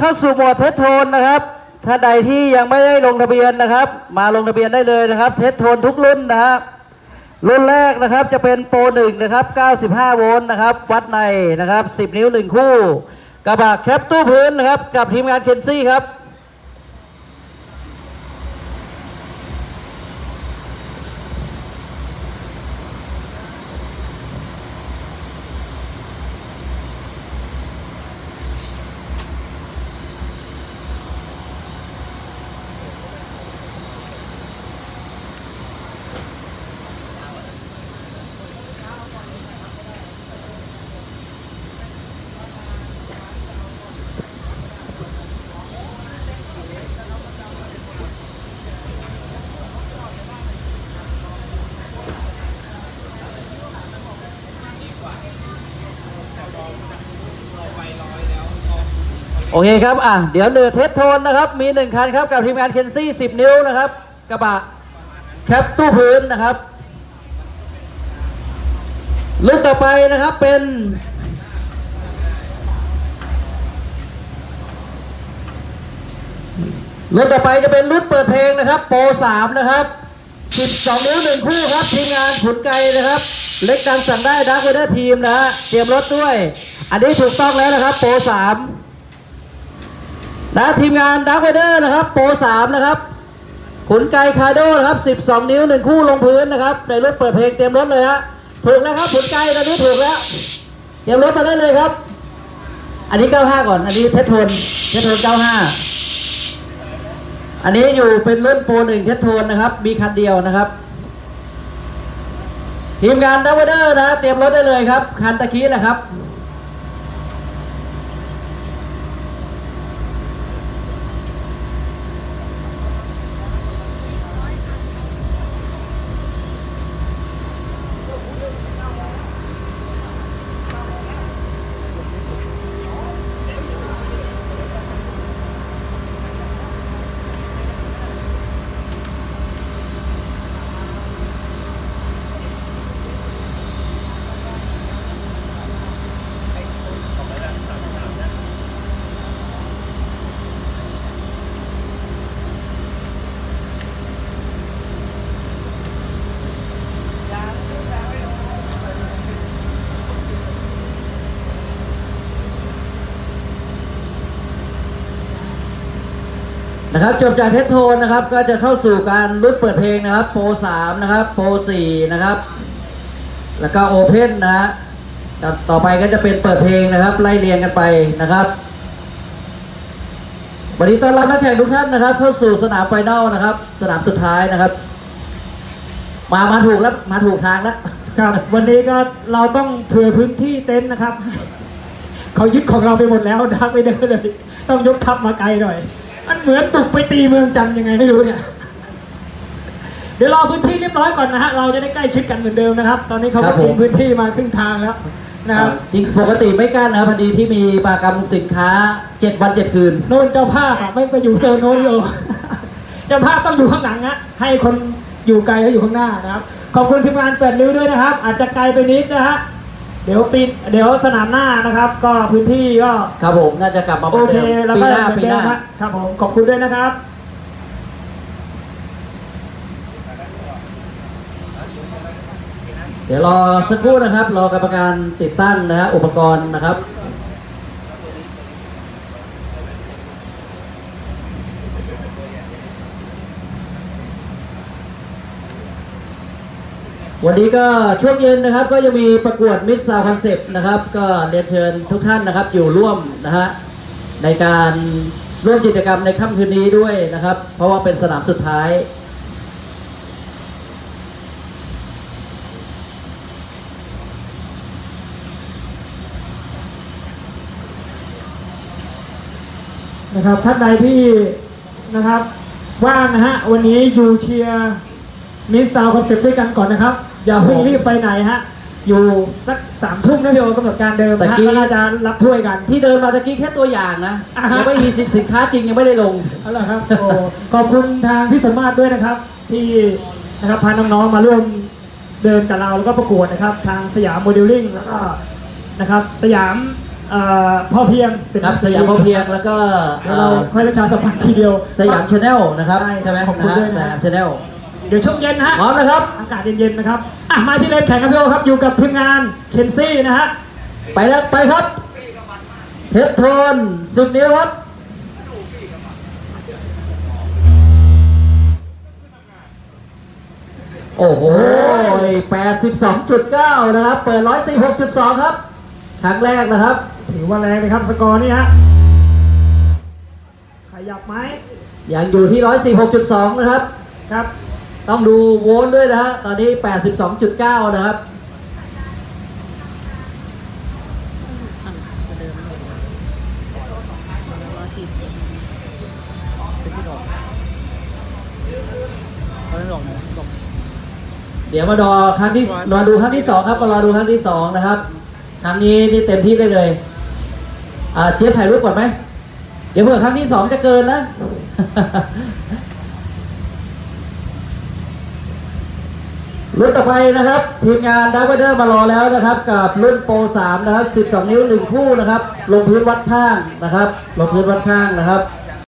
เข้าสู่หมวดเทสโทนนะครับถ้าใดที่ยังไม่ได้ลงทะเบียนนะครับ มาลงทะเบียนได้เลยนะครับ เทสโทนทุกรุ่นนะครับรุ่นแรกนะครับจะเป็นโปรหนึ่งนะครับ 95 โวลต์นะครับ วัดในนะครับ 10 นิ้ว 1 คู่ กระบะแคปตู้พื้นนะครับ กับทีมงานเคนซี่ครับ โอเคครับ อะ เดี๋ยวเดือเทสโทนนะครับ มีหนึ่งคันครับ กับทีมงานเคนซี่10นิ้วนะครับ กระบะแคปตู้พื้นนะครับ รุ่นต่อไปนะครับเป็น รุ่นต่อไปจะเป็นรุ่นเปิดเพลงนะครับ โปร3นะครับ12นิ้วหนึ่งคู่ครับ ทีมงานขุนไกนะครับ เล็กดังสั่งได้ดักเวเดอร์ทีมนะ เตรียมรถด้วย อันนี้ถูกต้องแล้วนะครับ โปร3 นะทีมงานดักเวเดอร์นะครับ โปร3นะครับ ขุนไกคาโดนะครับ 12 นิ้วหนึ่งคู่ลงพื้นนะครับ ในรถเปิดเพลงเตรียมรถเลยฮะถูกแล้วครับขุนไกตอนนี้ถูกแล้วเตรียมรถมาได้เลยครับ อันนี้ 95 ก่อน อันนี้เทสโทนเทสโทน 95 อันนี้อยู่เป็นรุ่นโปรหนึ่งเทสโทนนะครับ มีคันเดียวนะครับทีมงานดักเวเดอร์นะเตรียมรถได้เลยครับคันตะกี้แหละครับ นะครับจบจากเทสโทนนะครับก็จะเข้าสู่การรุ่นเปิดเพลงนะครับโปร3นะครับโปร4นะครับ แล้วก็โอเพนนะฮะต่อต่อไปก็จะเป็นเปิดเพลงนะครับ ไล่เรียงกันไปนะครับวันนี้ต้อนรับนักแข่งทุกท่านนะครับ เข้าสู่สนามไฟนอลนะครับ สนามสุดท้ายนะครับมามาถูกแล้วมาถูกทางแล้วครับวันนี้ก็เราต้องเผื่อพื้นที่เต็นท์นะครับ เขายึดของเราไปหมดแล้วดักไปเดินเลย ต้องยกทัพมาไกลหน่อย มันเหมือนตุกไปตีเมืองจันทร์ยังไงไม่รู้เนี่ย เดี๋ยวรอพื้นที่เรียบร้อยก่อนนะฮะ เราจะได้ใกล้ชิดกันเหมือนเดิมนะครับ ตอนนี้เขาครัก็บผมกินพื้นที่มาครึ่งทางแล้วนะครับจริงปกติไม่กล้านะครับพอดีที่มีปรากรรมสินค้า7วัน7คืน โน่นเจ้าภาพอะไม่ไปอยู่โซนโน้นอยู่เจ้าภาพต้องอยู่ข้างหลังนะให้คนอยู่ไกลแล้วอยู่ข้างหน้านะครับ ขอบคุณทีมงานเปิดนิ้วด้วยนะครับ อาจจะไกลไปนิดนะฮะ เดี๋ยวปีเดี๋ยวสนามหน้านะครับ ก็พื้นที่ก็ครับผมน่าจะกลับมาเหโอมือนเคเดิมแล้วปีก็หน้าเหมือปีนหเดิน้ามฮะครับผมขอบคุณด้วยนะครับ เดี๋ยวรอสักครู่นะครับ รอกรรมการติดตั้งนะฮะอุปกรณ์นะครับ วันนี้ก็ช่วงเย็นนะครับก็ยังมีประกวดมิสซาวคอนเซปต์นะครับ ก็เรียนเชิญทุกท่านนะครับอยู่ร่วมนะฮะในการร่วมกิจกรรมในค่ำคืนนี้ด้วยนะครับ เพราะว่าเป็นสนามสุดท้าย นะครับท่านใดที่นะครับว่างนะฮะวันนี้อยู่เชียร์มิสซาวคอนเซปต์ด้วยกันก่อนนะครับ อย่าเพิ่งรีบไปไหนฮะ อยู่สักสามทุ่มนะพี่โอกำหนดการเดิมนะตะฮะกี้ก็น่าจะรับถ้วยกัน ที่เดินมาตะกี้แค่ตัวอย่างนะอ่าฮะ ยังไม่มีสินค้าจริงยังไม่ได้ลง เอาละครับโอ้ขอบคุณทางพี่สมมาตรด้วยนะครับ ที่นะครับพาน้องๆมาร่วมเดินกับเราแล้วก็ประกวดนะครับ ทางสยามโมเดลลิ่งแล้วก็นะครับสยามเอ่อพอเพียงเป็นครับสยามพอเพียงแล้วก็เดี๋ยวเราค่อยประชาสัมพันธ์ทีเดียว สยามชาแนลนะครับใช่ใช่ไหมขอบคุณนะด้วยฮะนะ สยามชาแนล เดี๋ยวช่วงเย็นนะฮะพร้อมนะครับ อากาศเย็นๆนะครับอะมาที่เลนแข่งกันพี่โอครับอยู่กับทีมงานเคนซี่นะฮะไปแล้วไปครับเพชรโทนสิบนิ้วครับโอ้โห82.9 นะครับ เปิด 146.2 ครับครั้งแรกนะครับ ถือว่าแรงเลยครับ สกอร์นี่ฮะ ขยับไหมยังอยู่ที่ 146.2 นะครับ ครับ ต้องดูโวลต์ด้วยนะฮะ ตอนนี้ 82.9 นะครับ เดี๋ยวมาดอครั้งที่มาดูครั้งที่สองครับมารอดูครั้งที่สองนะครับ ครั้งนี้นี่เต็มที่ได้เลย อ่าเจี๊ยบถ่ายรูปก่อนไหม เดี๋ยวเผื่อครั้งที่สองจะเกินนะ รุ่นต่อไปนะครับทีมงานดักเวเดอร์มารอแล้วนะครับ กับรุ่นโปร3นะครับ 12 นิ้ว 1 คู่นะครับ ลงพื้นวัดข้างนะครับ ลงพื้นวัดข้างนะครับ